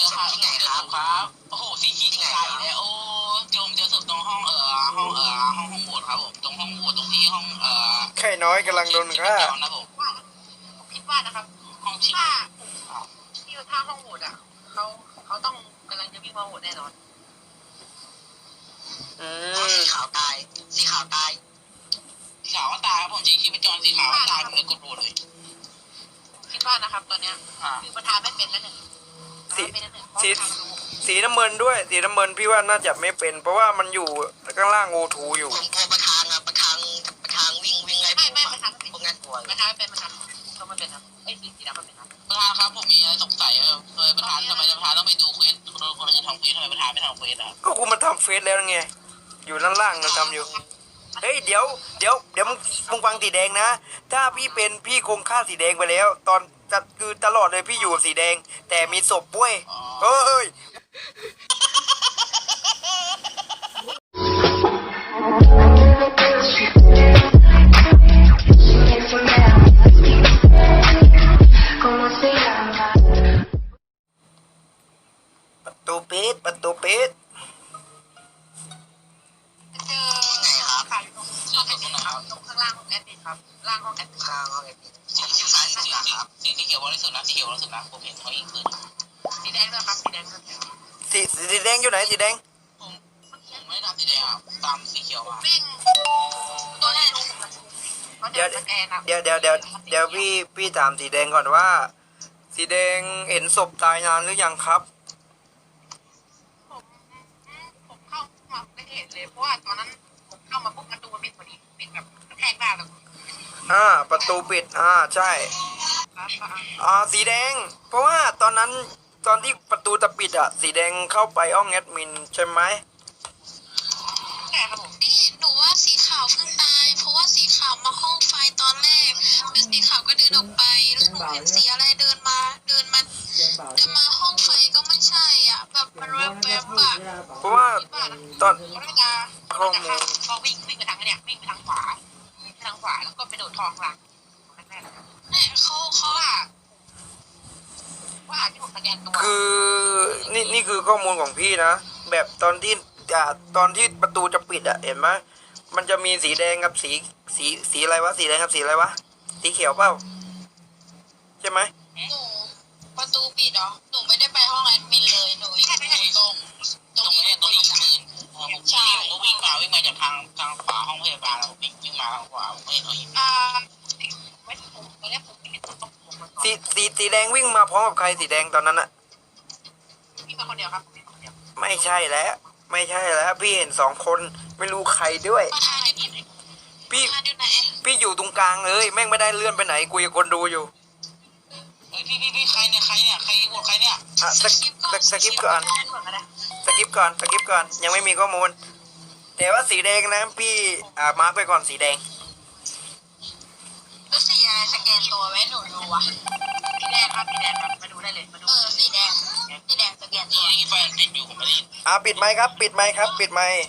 จอครับที่ไหนครับครับโอ้โหสีขีดไก่เลยโอ้โจมเจอศพตรงห้องเอ่อห้องเอ่อห้องห้องโบสถ์ครับผมตรงห้องโบสถ์ตรงที่ห้องเอ่อไข่น้อยกำลังโดนฆ่านะผมผมคิดว่านะครับห้องชิงถ้าที่ถ้าห้องโหวตอะเขาเขาต้องกำลังจะวิ่งมาโหวตแน่นอนอืสีมขาวตายสีขาวตายสีขาวก็ตายครับผมจริงๆเป็นจอนสีขาวก็ตายผมเลยกดโหวตเลยคิดว่านะครับตอนเนี้ยอ่าคือประธานไม่เป็นแล้วหนึ่ง สีประธานเป็นแล้วหนึ่งเพราะสีทางดูสีน้ำเงินด้วย สีน้ำเงินพี่ว่าน่าจะไม่เป็น เพราะว่ามันอยู่ข้างล่างโอทูอยู่ผมกลัวประธานอะประธานประธานวิ่งวิ่งไล่ไม่ไม่ประธานไม่เป็นพวกนั้นกลัวประธานไม่เป็นประธานก็ไม่เป็นครับไอ้ยสีสีดำไม่เป็นครับประธานครับผมมีอะไรสงสัยเลยประธานทำไมประธานต้องไปดูเควสคนคนอื่นทำเควสทำไมประธานไม่ทำเควสอะก็กูมาทำเฟซแล้วไงอยู่ด้านล่างมันทำอยู่เฮ้ยเดี๋ยวเดี๋ยวเดี๋ยวมึงมึงฟังสีแดงนะ ถ้าพี่เป็นพี่คงฆ่าสีแดงไปแล้ว ตอน จะคือตลอดเลยพี่อยู่กับสีแดง แต่มีศพป่วยเฮ้ย ¿Cómo se llama? ประตูปิดประตูปิดเจอไหนครับค่ะอยู่ตรงห้องแอดมินครับตรงข้างล่างห้องแอดมินครับล่างห้องแอดมินข้างห้องไอ้พี่สีสีซ้ายสุดนะครับสีสีเขียวบริสุทธิ์นะสีเขียวบริสุทธิ์นะผมเห็นเขายิงปืนสีแดงด้วยครับสีแดงด้วยสีสีแดงอยู่ไหนสีแดงผมผมไม่ได้ทำสีแดงอะตามสีเขียวมาวิ่งตัวแรกลงมาเดี๋ยวสแกนอะเดี๋ยวเดี๋ยวเดี๋ยวเดี๋ยวพี่พี่ถามสีแดงก่อนว่า สีแดงเห็นศพตายนานหรือยังครับผมผมเข้ามาไม่เห็นเลยเพราะว่าตอนนั้นผมเข้ามาปุ๊บประตูมันปิดพอดีปิดแบบกระแทกหน้าเลยอ่าประตูปิดอ่าใช่ครับ อ่าอ่าสีแดง เพราะว่าตอนนั้นตอนที่ประตูจะปิดอะสีแดงเข้าไปห้องแอดมินใช่ไหมใช่ครับผมนี่หนูว่าสีขาวเพิ่งตาย เพราะว่าสีขาวมาห้องไฟตอนแรกแล้วสีขาวก็เดินออกไปแล้วหนูเห็นสีอะไรเดินมา เดินมาเดินมาห้องไฟก็ไม่ใช่อะ แบบมันแวบๆอะเพราะว่าคิดว่านะตอนเขาน่าจะเขาน่าจะข้ามเขาวิ่งวิ่งไปทางเนี่ยวิ่งไปทางขวาวิ่งไปทางขวาแล้วก็ไปโดดทองหลังแรกๆนะครับเนี่ยเขาเขา เพราะว่าว่าที่ผมสแกนตัว คือนี่นี่คือข้อมูลของพี่นะ แบบตอนที่อ่าตอนที่ประตูจะปิดอะเห็นไหมมันจะมีสีแดงกับสีสีสีอะไรวะสีแดงกับสีอะไรวะสีเขียวเปล่าใช่ไหมหนูประตูปิดเหรอหนูไม่ได้ไปห้องแอดมินเลยหนูอยู่ตรงตตรรงงนี้นี้ตรงนี้อะปืนผมใช่ผมก็วิ่งมาวิ่งมาจากทางทางขวาห้องพยาบาลแล้วผมวิ่งวิ่งมาทางขวาผมไม่เห็นเขายิงอ่าไม่ผมตอนแรกผมไม่เห็นตัวต้องผมมาก่อน สีสีสีแดงวิ่งมาพร้อมกับใครสีแดงตอนนั้นอะพี่มาคนเดียวครับผมมีคนเดียวไม่ใช่แล้ว ไม่ใช่แล้ว พี่เห็นสองคนไม่รู้ใครด้วยประธานอยู่ไหนพี่ประธานอยู่ไหนพี่อยู่ตรงกลางเลย แม่งไม่ได้เลื่อนไปไหนคุยกับคนดูอยู่เฮ้ยพี่พี่พี่ใครเนี่ยใครเนี่ยใครบวกใครเนี่ยอะสกิปสสกิปก่อนได้ด่วนก็ได้สกิปก่อนสกิปก่อนยังไม่มีข้อมูล แต่ว่าสีแดงนะพี่อ่ามาร์กไปก่อนสีแดงแล้ว สีอะไรสแกนตัวไว้หนูดูวะสีแดงครับสีแดงครับมาดูได้เลยมาดูเออสีแดงสีแดงสแกนตัว นี่ไฟติดอยู่ผมไม่ได้ยินอ่าปิดไมค์ครับ ปิดไมค์ครับ ปิดไมค์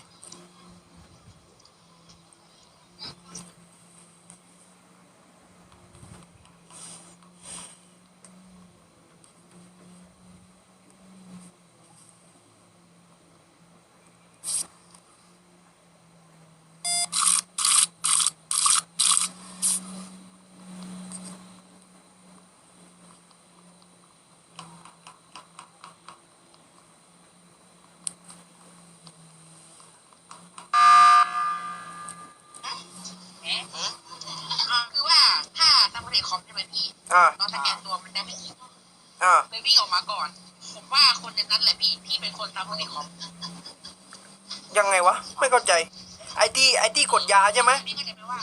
อ่าคือว่าถ้าทำโปรเจกต์คอมใช่ไหมพี่ อ่าตอนสแกนตัวมันได้ไม่ยิงอ่าเลยวิ่งออกมาก่อน ผมว่าคนในนั้นแหละพี่ที่เป็นคนทำโปรเจกต์คอมยังไงวะ ไม่เข้าใจ ไอที่ไอที่กดยาใช่ไหมพี่ก็จะไม่ว่า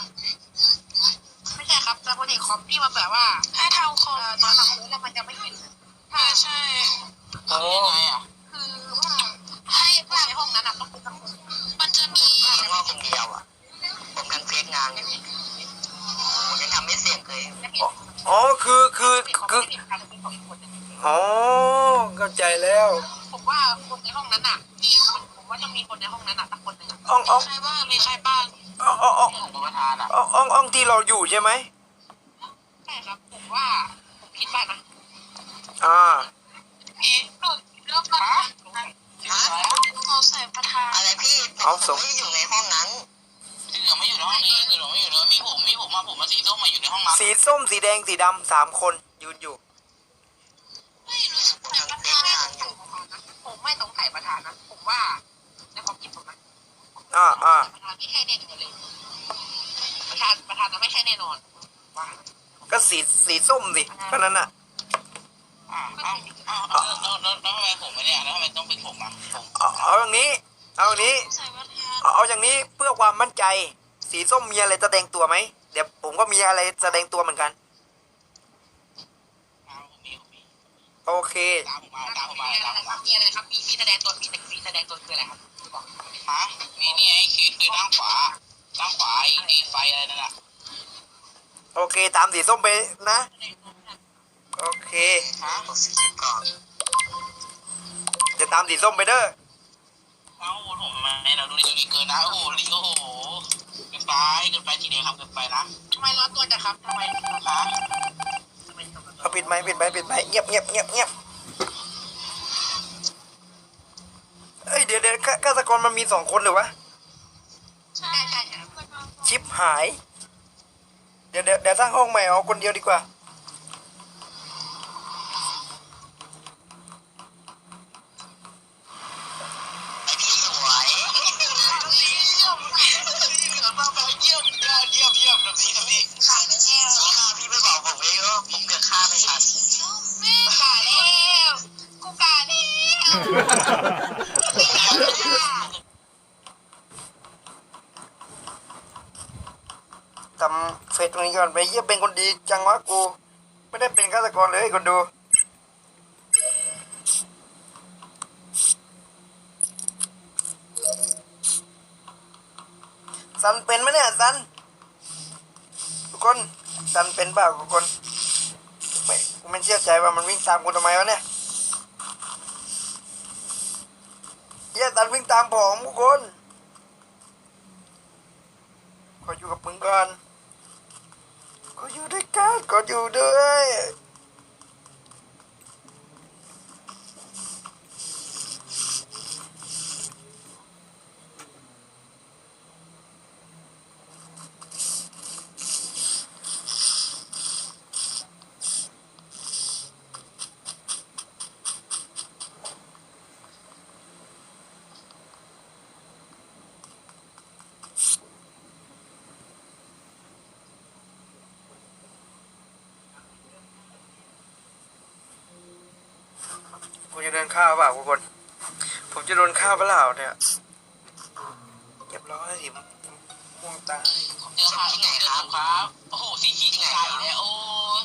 ไม่ใช่ครับทำโปรเจกต์คอมที่มันแบบว่าให้ทำคอมเอ่อตอนทำแล้วมันจะไม่เห็นเออใช่อ๋อยังไงอะ อ๋อคือคือคืออ๋อเข้าใจแล้ว ผมว่าคนในห้องนั้นอะที่ผมว่ายังมีคนในห้องนั้นอะสักคนหนึ่งอ่องอ่องใช่ว่าไม่ใช่บ้าอ่องอ่องอ่องอ่องอ่องที่เราอยู่ใช่ไหมใช่ครับผมว่าผมคิดว่านะอ่าเอ๊ะหนูเลือกมาเขาใส่ประธานอะไรพี่ผมไม่อยู่ในห้องนั้น ลืองไม่อยู่ในห้องนี้สีเหลืองไม่อยู่ในมีผมมีผมมาผมมาสีส้มมาอยู่ในห้องนั้นสีส้มสีแดงสีดำสามคนยืนอยู่ ไม่รู้สึกแต่ประธานผมไม่สงสัยประธานนะผมว่าในความคิดผมนะอ่าอ่าประธานไม่ใช่แน่นอนเลยประธานประธานจะไม่ใช่แน่นอนว่าก็สีสีส้มสิก็นั้นอะอ่าเอ้าเอ้าเอ้าแล้วแล้วแล้วทำไมผมไม่เนี่ยแล้วทำไมต้องเป็นผมอะผม เอาเอาอย่างนี้ เอาอย่างนี้ ใส่ประธานเอาเอาอย่างนี้เพื่อความมั่นใจ สีส้มมีอะไรแสดงตัวไหม เดี๋ยวผมก็มีอะไรแสดงตัวเหมือนกัน ตามผมมีผมมีโอเค ตามผมมาตามผมมามีอะไรตามผมครัมาบมีอะไรครับมีมีแสดงตัวมีมีแสดงตัวคืออะไรครับบอกฮะมีนี่ไอ้คือคือด้านขวาด้านขวาไอ้ไอ้ไฟอะไรนั่นแหละโอเค ตามสีส้มไปนะ โอเค ฮะสีก่อนเดี๋ยวตามสีส้มไปเด้อ เอ้าผมไม่เราดูดิดูดิเกินนะ โอ้โหลิโอ้โหเกินไปเกินไปทีเดียวครับเกินไปนะทำไมร้อนตัวจังครับทำไมฮะทำไมทำไมเอาปิดไม้ปิดไม้ปิดไม้เงียบเงียบเงียบเงียบเอ้ยเดี๋ยวเดี๋ยวฆาฆาตกรมันมีสองคนหรือวะ ใช่ใช่ใช่ประธานชิปหาย เดี๋ยวเดี๋ยวเดี๋ยวสร้างห้องใหม่เอาคนเดียวดีกว่า เยี่ยเป็นคนดีจังวะกู ไม่ได้เป็นฆาตกรเลยคนดูซันเป็นไหมเนี่ยซันทุกคนซันเป็นเปล่าทุกคนไม่กูไม่เชื่อใจว่ามันวิ่งตามกูทำไมวะเนี่ยเฮียซันวิ่งตามผมทุกคนขออยู่กับมึงก่อน ก็อยู่ด้วยกันก็ อยู่ด้วยกูจะเดินข้าวเปล่าทุกคน ผมจะโดนข้าวเปล่าเนี่ยเรียบร้อยสิม่วงตา ผมเจอ ค่ะที่ไหนครับครับโอ้โหสีขี้ไก่เนี่ยโอ้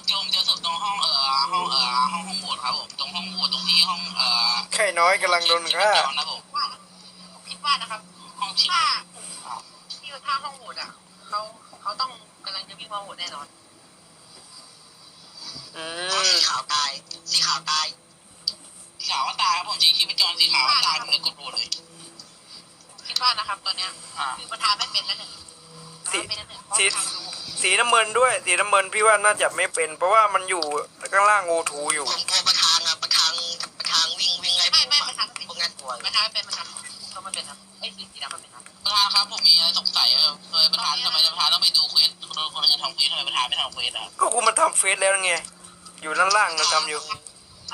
โจมเจอศพตรงห้องเอ่อห้องเอ่อห้องห้องบวชครับผมตรงห้องบวชตรงที่ห้องเอ่อแค่น้อยกำลังโดนฆ่านะผมว่านะผมคิดว่านะครับห้องชิถ้าที่ถ้าห้องโหวตอะเขาเขาต้องกำลังจะวิ่งมาโหวตแน่นอนอืสีมขาวตายสีขาวตายสีขาวว่าตายครับผมจริงคิดว่าจอนสีขาวว่าตายผมเลยกดโหวตเลยคิดว่านะครับตอนเนี้ยอ่าคือประธานไม่เป็นแล้วหนึ่ง ประธานไม่เป็นแล้วหนึ่งเพราะสีทางดูสีน้ำเงินด้วย สีน้ำเงินพี่ว่าน่าจะไม่เป็น เพราะว่ามันอยู่ข้างล่างโอทูอยู่ผมกลัวประธานอะประธานประธานวิ่งวิ่งไล่ไม่ไม่ประธานไม่เป็นพวกนั้นกลัวประธานไม่เป็นประธานก็ไม่เป็นครับไอ้ยสีสีดำไม่เป็นครับประธานครับผมมีอะไรสงสัยเลยประธานทำไมประธานต้องไปดูเควสคนคนนั้นจะทำเควสทำไมประธานไม่ทำเควสอะก็กูมาทำเฟซแล้วไงอยู่ด้านล่างมันทำอยู่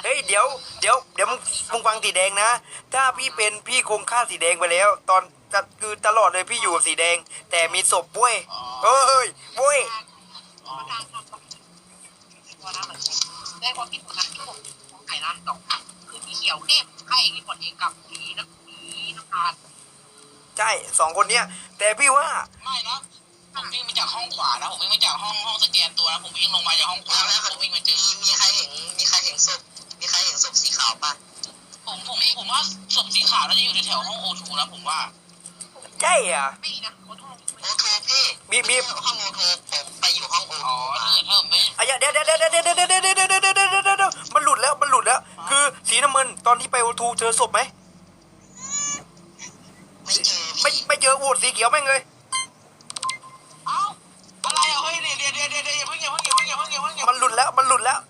เฮ้ยเดี๋ยวเดี๋ยวเดี๋ยวมึงมึงฟังสีแดงนะ ถ้าพี่เป็นพี่คงฆ่าสีแดงไปแล้ว ตอนจะคือตลอดเลยพี่อยู่กับสีแดง แต่มีศพบ้วยเอ้ยบ้วยประธานทำต้องตัวน้ำเหมือนกันได้ความคิดของนักที่ผมของไข่นะสองคือสีเขียวเข้มไข่ที่ผลเองกับสีน้ำสีน้ำตาลใช่สองคนเนี้ย แต่พี่ว่าไม่นะผมวิ่งมาจากห้องขวานะผมวิ่งมาจากห้องห้องสแกนตัวนะผมวิ่งลงมาจากห้องขวาแล้วผมวิ่งมาเจอมีใครเห็นมีใครเห็นศพ มีใครเห็นศพสีขาวปะผมผมผมว่าศพสีขาวน่าจะอยู่แถวๆห้องโอทูนะผมว่าใช่อะ ไม่นะขอโทษโอโทพี่บีบีห้องโอโทผมไปอยู่ห้องโอโทอ๋อมาถ้าเกิดถ้าผมไม่อะเดี๋ยวเดี๋ยวเดี๋ยวเดี๋ยวเดี๋ยวเดี๋ยวเดี๋ยวเดี๋ยวเดี๋ยวเดี๋ยวเดี๋ยวเดี๋ยวเดี๋ยวมันหลุดแล้วมันหลุดแล้ว คือสีน้ำเงินตอนที่ไปโอทูเจอศพไหมไม่เจอไม่ไม่เจอโหวตสีเขียวแม่งเลยเอ้าอะไรอะเฮ้ยเดี๋ยวเดี๋ยวเดี๋ยวเดี๋ยวอย่าเพิ่งอย่าเพิ่งอย่าเพิ่งอย่าเพิ่งอย่าเพิ่งอย่ามันหลุดแล้วมันหลุดแล้วทำไมสีเ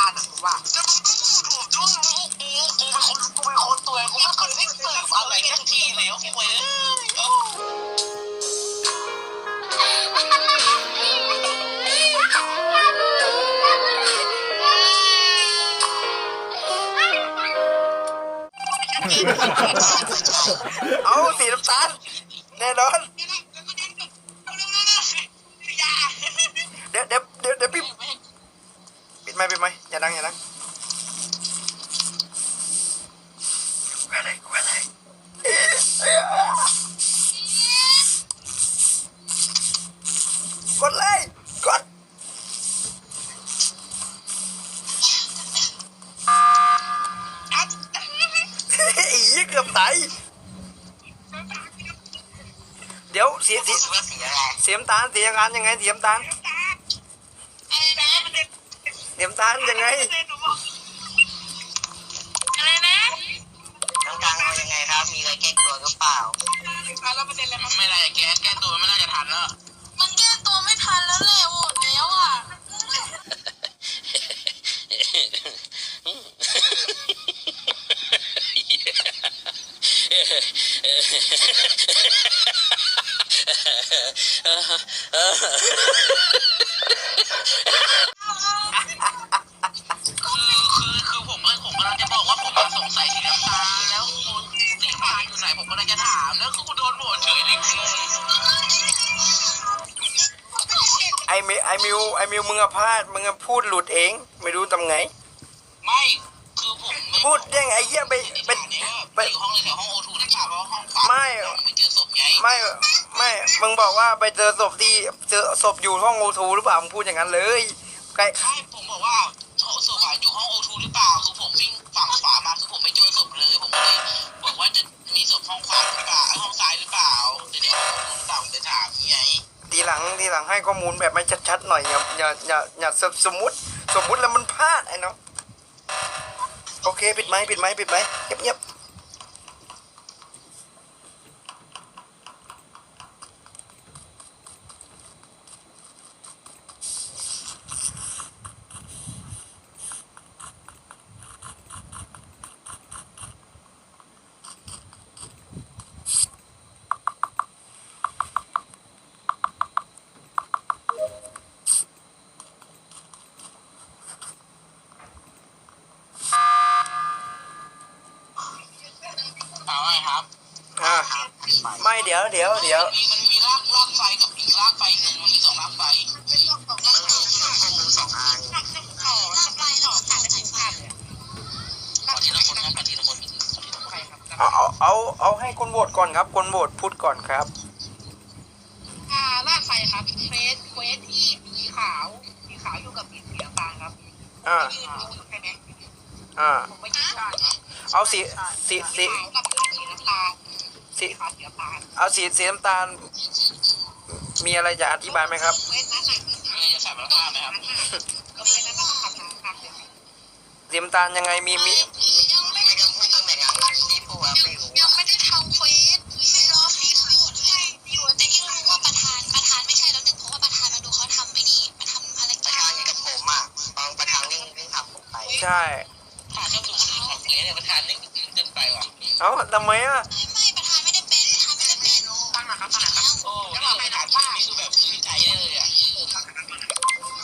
ขียวกับสีน้ำตาลอะผมว่าจะมึงก็พูดถูกจุ้งกูกูเป็นคนกูเป็นคนตัวกูไม่เคยได้เสิร์ฟอะไรกันทุกทีแล้วโว้ยเอ้ยเอาสีน้ำตาลแน่นอน ตาลเสียงานยังไงเสียมตาลอะไรนะเสียมตาลยังไง คือคือคือผมก็ผมกำลังจะบอกว่าผมสงสัยสีน้ำตาลแล้วคุณสีฟ้าอยู่ไหนผมกำลังจะถามแล้วคือคุณโดนโหวตเฉยเลยงงไอมิไอมิวไอมิวมึงอะพลาดมึงอะพูดหลุดเอง ไม่รู้ทำไง ไม่คือผมไม่พูดยังไงไอเหี้ยไปไปไปอยู่ห้องเลยแถวห้องโอทูหรือเปล่าเพราะห้องขวาไม่ไม่เจอศพไงไม่ ม่มึงบอกว่าไปเจอศพที่เจอศพอยู่ห้องโอทูหรือเปล่า มึงพูดอย่างนั้นเลยใกล้ใช่ผมบอกว่าศพอะอยู่ห้องโอทูหรือเปล่าคือผมวิ่งฝั่งขวามาคือผมไม่เจอศพเลยผมก็เลยบอกว่าจะมีศพห้องขวาหรือเปล่าห้องซ้ายหรือเปล่าเดี๋ยวเดี๋ยวห้องโอทูหรือเปล่าผมจะถามนี่ไงทีหลังทีหลังให้ข้อมูลแบบไม่ชัดๆหน่อยอย่าอย่าอย่าอย่าสมมติ สมมุติแล้วมันพลาดไอ้เนาะโอเคปิดไม้ปิดไม้ปิดไม้เงียบเงียบ เอาไงครับ อ่าไม่เดี๋ยวเดี๋ยวเดี๋ยว มีมันมีลากลากไฟกับอีกลากไฟหนึ่งมันมีสองลากไฟมันมีข้อมูลสองอัน ลากไปแล้วก็ตัดสายไฟ ขอทีละคนครับขอทีละคนขอทีละคน เอาเอาเอาเอาให้คนโหวตก่อนครับ คนโหวตพูดก่อนครับ อ่าลากไฟครับเควสเควสที่สีขาวสีขาวอยู่กับสีสีน้ำตาลครับอ่ายืนดูอยู่ใช่ไหมอ่า ผมไม่ยืนได้ครับเอาสีสีสีขาวกับสีน้ำตาลสีสีขาวสีน้ำตาลเอาสีสีน้ำตาล มีอะไรจะอธิบายไหมครับเควสนั้นน่ะมีจะใส่มาผ้าไหมครับ ก็เควสนั้นมันต้องทำทางภาคเลยสีน้ำตาลยังไงมีมียังไม่ ไปใช่ถ้าเจ้าตัวคนอื่นขับเควสเนี่ยประธานนี่เกินไปว่ะเอ้าทำไมอะ ไม่ประธานไม่ได้เป็นประธานไม่ได้เป็นตั้งนะครับตั้งนะครับโอ้ถ้าประธานว่านี่คือแบบวิจัยได้เลยอะ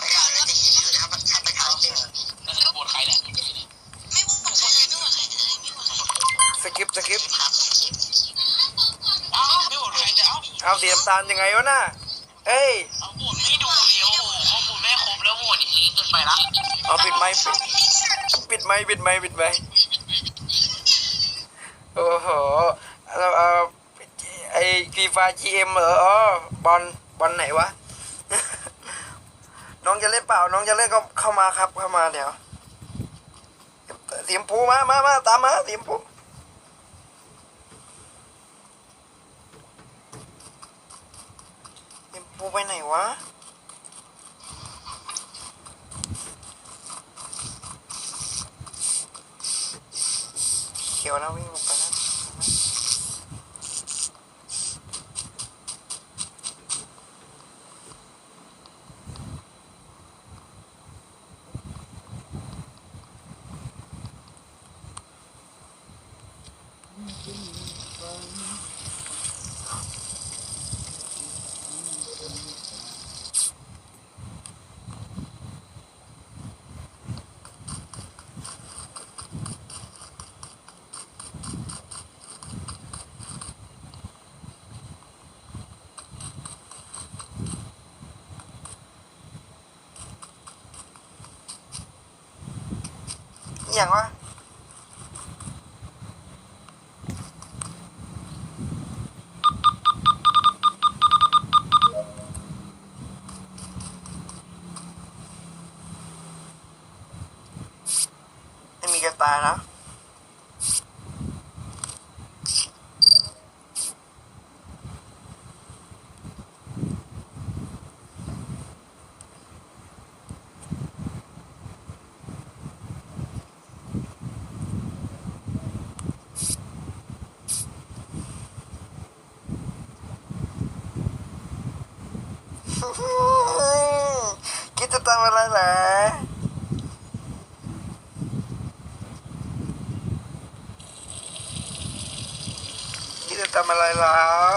ประธานจะยิ้มอยู่นะครับถ้าประธานเจอแล้วจะโหวตใครเนี่ยไม่โหวตใครเลยไม่โหวตใครเลยไม่โหวตใครเลยสกิปสกิปเอ้าไม่โหวตใครแต่เอ้าเอาสีน้ำตาลยังไงวะน่ะเอ้ยเอาโหวตไม่ดูเดียวโอ้โหข้อมูลไม่ครบแล้วโหวตอย่างนี้เกินไปละเอาปิดไม้ปิ ไม้ปิดไม้ปิดไม้โอ้โหเราเอาไอฟีฟาจีเอ็มเหรออ๋อบอลบอลไหนวะ น้องจะเล่นเปล่า น้องจะเล่นก็เข้ามาครับ เข้ามาเดี๋ยวสีชมพูมามามาตามมาเสีชมพูเสีชมพูไปไหนวะ เขีย nhàng quá ทำอะไรแล้ว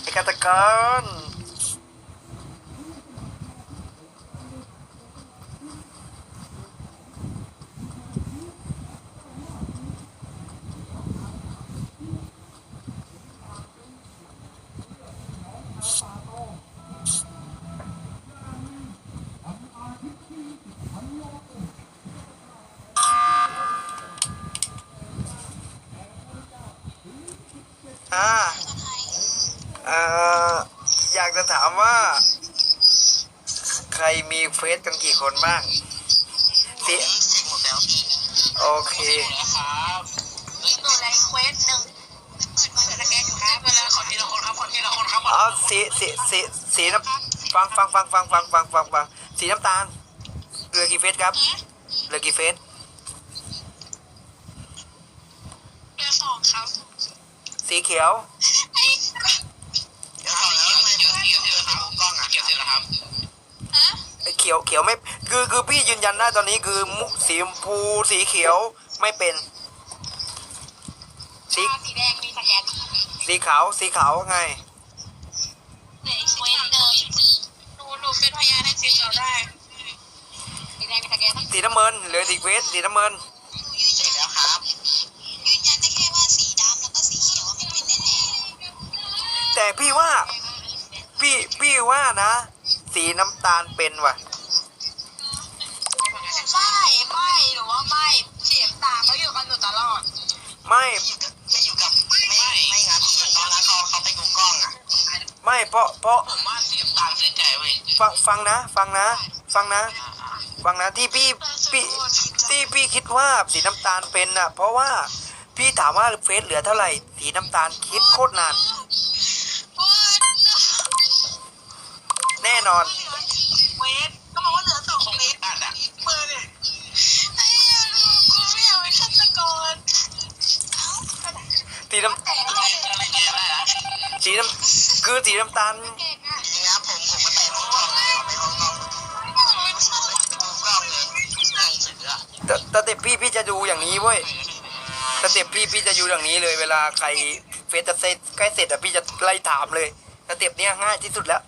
ไอ้ฆาตกรอ่าเอ่ออยากจะถามว่า ใครมีเฟซกันกี่คนบ้างสิ เช็คหมดแล้วพี่ โอเค นะครับ หนูไลฟ์เควสหนึ่งเปิดมาสแกนอยู่ครับเวลาขอทีละคนครับขอทีละคนครับ อ๋อ สีสีสีสีน้ำฟังฟังฟังฟังฟังฟังฟังฟังสีน้ำตาลเหลือกี่เฟสครับเหลือกี่เฟสเบอร์สองครับสีเขียวไอ้เดี๋ยวเอาแล้วไม่เดี๋ยวเดี๋ยวเดี๋ยวครับกล้องอะเก็บเสร็จแล้วครับฮะเขียวเขียวไม่คือคือพี่ยืนยันได้ตอนนี้คือมุสีชมพูสีเขียวไม่เป็นสีสีแดงมีสแกนสีขาวสีขาวไง ได้สีแดงมีสแกนสีน้ำเงินเหลือสีเฟสสีน้ำเงินเสร็จแล้วครับ ยืนยันได้แค่ว่าสีดำแล้วก็สีเขียวไม่เป็นแน่แต่พี่ว่าพี่พี่ว่านะ สีน้ำตาลเป็นว่ะ ๆไม่ไม่หรือว่าไม่เสียงตาเขาอยู่กันอยู่ตลอดไม่ไม่อยู่กับไม่ไม่ไม่งั้นพี่ตอนนั้นเขาเขาไปดูกล้องอะไม่เพราะเพราะ ฟังฟังนะ ฟังนะ ฟังนะ ฟังนะที่พี่พี่ที่พี่คิดว่าสีน้ำตาลเป็นน่ะ เพราะว่าพี่ถามว่าเฟซเหลือเท่าไหร่ สีน้ำตาลคิดโคตรนาน แน่นอนเควสก็บอกว่าเหลือสองคงเควไม่สตัดอะมือเนี่ยไอ้ยาลูกกูไม่อยากเป็นฆาตกรเอ้า สีน้แต่อะไรอะไรแกได้อะำสีน้ำคือสีน้ำตาล เต็ปพี่พี่จะดูอย่างนี้เว้ยสเต็ปพี่พี่จะอยู่อย่างนี้เลย เวลาใครเฟซจะเสร็จใกล้เสร็จอะพี่จะไล่ถามเลยสเต็ปเนี้ยง่ายที่สุดแล้ว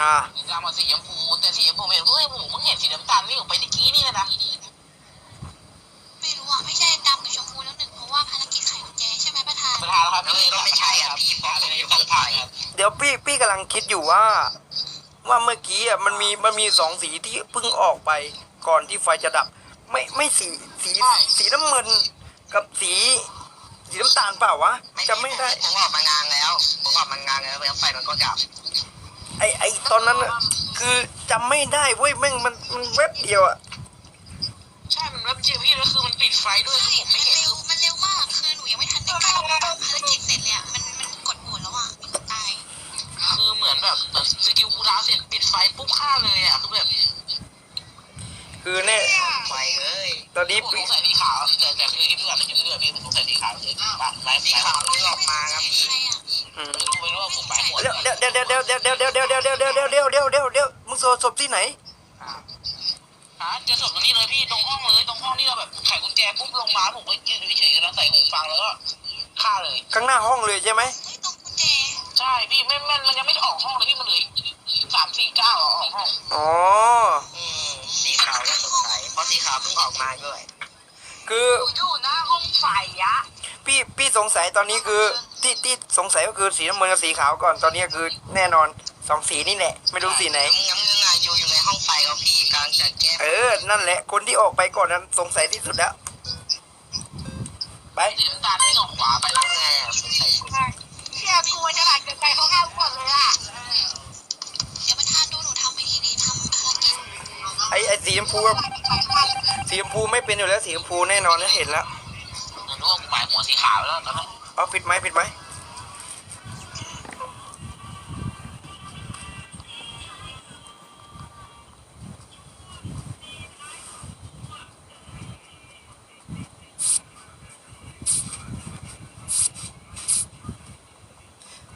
อ่าสีดำกับสีชมพูแต่สีชมพูเห็นเฮ้ยผมเพิ่งเห็นสีน้ำตาลวิ่งออกไปตะกี้นี่นะไม่รู้อะไม่ใช่ดำกับชมพูแล้วหนึ่งเพราะว่าภารกิจไขกุญแจใช่ไหมประธานประธานแล้วครับก็เลยก็ไม่ใช่อะพี่เพราะผมอยู่ห้องไฟเดี๋ยวพี่พี่กำลังคิดอยู่ว่า ว่าเมื่อกี้อะมันมีมันมีสองสีที่เพิ่งออกไปก่อนที่ไฟจะดับ ไม่ไม่สีสีสีน้ำเงินกับสีสีน้ำตาลเปล่าวะจะไม่ได้ผมออกมางานแล้วผมออกมางานแล้วแล้วไฟมันก็ดับ ไอไอตอนนั้นอะคือจำไม่ได้เว้ยแม่งมันมันเว็บเดียวอะใช่มันแบบเจอพี่แล้วคือมันปิดไฟด้วยใช่คือผมมัไม่นเห็นเร็วมันเร็วมากคือหนูยังไม่ทันได้ก้าวภารกิจเสร็จเลยอะมันมันกดโหวตแล้วอะมีคนตายคือเหมือนแบบแบบสกิลกูดาวเสร็จปิดไฟปุ๊บฆ่าเลยอะคือแบบคือเนี่ยไฟเลยตอนนี้ผมสพี่งสัยสีขาวแต่แต่คือที่เพื่อนที่เพื่อนพี่ผมสงสัยสีเดี๋ยวตัดไลฟ์สีขาวเลืออกมาครับพี่ใครอะอืม ไม่รู้ว่าผมไปหมดเดี๋ยวเดี๋ยวเดี๋ยวเดี๋ยวเดี๋ยวเดี๋ยวเดี๋ยวเดี๋ยวเดี๋ยวเดี๋ยวเดี๋ยวเดี๋ยวเดี๋ยวเดี๋ยวเดี๋ยวเดี๋ยวมึงโซศพที่ไหนอ่าเจอศพตรงนี้เลยพี่ตรงห้องเลยตรงห้องที่เราแบบไขกุญแจปุ๊บลงมาผมก็ยืนเฉยๆแล้วใส่หูฟังแล้วก็ฆ่าเลยข้างหน้าห้องเลยใช่ไหมตรงกุญแจใช่พี่ไม่ไม่มันยังไม่ได้ออกห้องเลยพี่มันเหลือสามสี่เก้าออกห้องอ๋ออืมสีขาวน่าสงสัยเพราะสีขาวเพิ่งออกมาด้วย คืออยู่หน้าห้องไฟอะพี่พี่สงสัยตอนนี้คือ ที่ที่สงสัยก็คือสีน้ำเงินกับสีขาวก่อนตอนนี้คือแน่นอนสองสีนี่แหละไม่รู้สีไหนยังยังยังอยู่อยู่ในห้องไฟครับพี่กำลังจะแก้เออ นั่นแหละ คนที่ออกไปก่อนนั้นสงสัยที่สุดแล้วไป สีน้ำตาลที่ออกขวาไปแล้วแน่สงสัยเชี่ยกลัวจะหลักเกินไปเขาห้ามก่อนเลยอะเดี๋ยวประธานดูหนูทำไม่ดีดิทำภารกิจไอไอสีชมพูกับสีชมพูไม่เป็นอยู่แล้วสีชมพูแน่นอนนะเห็นแล้วผมรู้ว่าผมหมายหัวสีขาวแล้วตอนนั้น เอาปิดไหมปิดไหม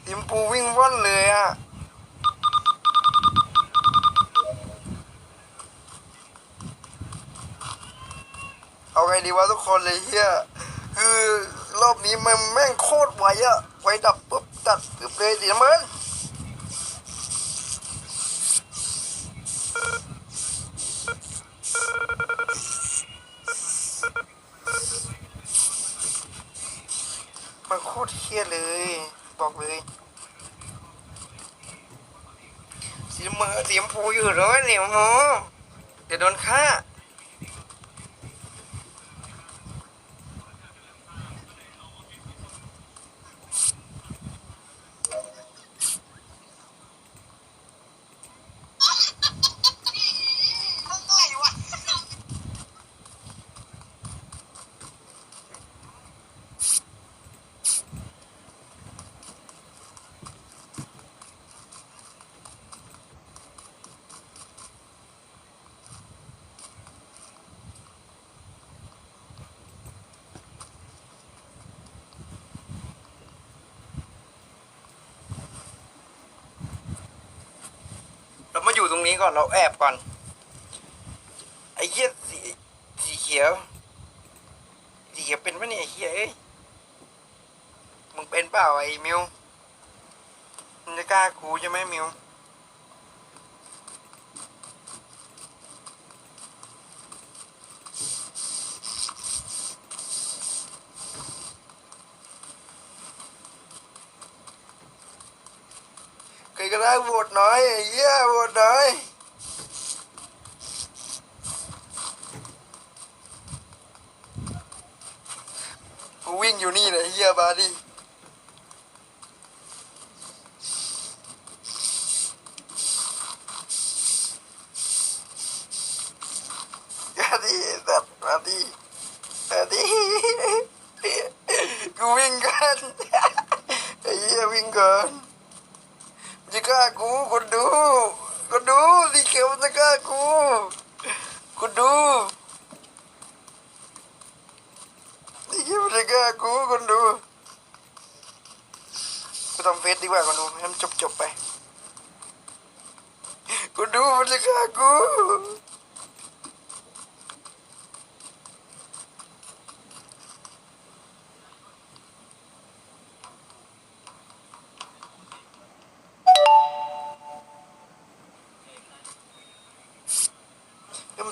สีชมพูวิ่งว่อนเลยอะเอาไงดีวะทุกคนเลยเฮียคือ รอบนี้มันแม่งโคตรไวอะไฟดับปุ๊บตัดปุ๊บเลยสีน้ำเงินมันโคตรเฮี้ยเลย บอกเลยสีเงินสีชมพูอยู่เลยสีชมพูเดี๋ยวโดนฆ่า อยู่ตรงนี้ก่อนเราแอบก่อน ไอ้เหี้ยสีสีเขียว สีเขียวเป็นปะเนี่ยไอ้เหี้ยเอ้ยมึงเป็นเปล่าไอ้มิวมึงจะกล้ากูใช่ไหมมิว ใครก็ได้โหวตน้อยเยี่ยโหวตน้อยกูวิ่งอยู่นี่เลยเฮียบาดิ Đúng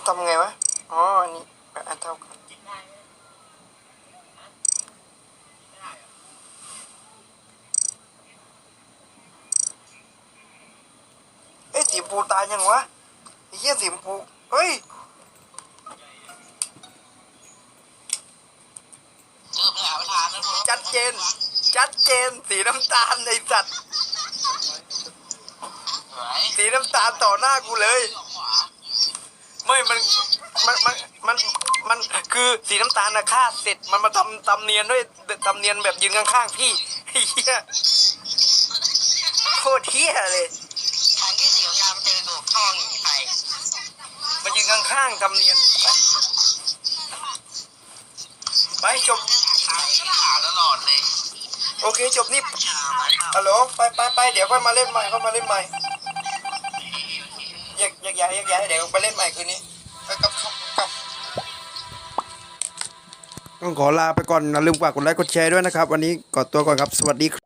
tâm nghèo á. Ồ, anh bạn à, anh thâu Ê, chị vô tay nhanh quá. หี้ยสีชมพูเฮ้ยเจอไปหาประธานนะผมชัดเจน ชัดเจนสีน้ำตาลไอ้สัตว์ไหนสีน้ำตาลต่อหน้ากูเลยออกขวาไม่มันมันมันมันมันคือสีน้ำตาลนะฆ่าเสร็จมันมาทำตำเนียนด้วยตำเนียนแบบยืนข้างๆพี่ไอ้เหี้ยโคตรเหี้ยเลย ทางที่สีงามเจอโดดท่อหนีไปมายืน ข้างๆทำเนียนไปไปจบขาวแล้วโอเคจบนี่ฮัลโหลไปไปไปเดี๋ยวค่อยมาเล่นใหม่ค่อยมาเล่นใหม่อยากอยากย้ายอยากย้ายเดี๋ยวไปเล่นใหม่คืนนี้ไปกับกับกับ ต้องขอลาไปก่อนอย่าลืมฝากกดไลค์กดแชร์ด้วยนะครับ วันนี้กอดตัวก่อนครับ สวัสดีครับ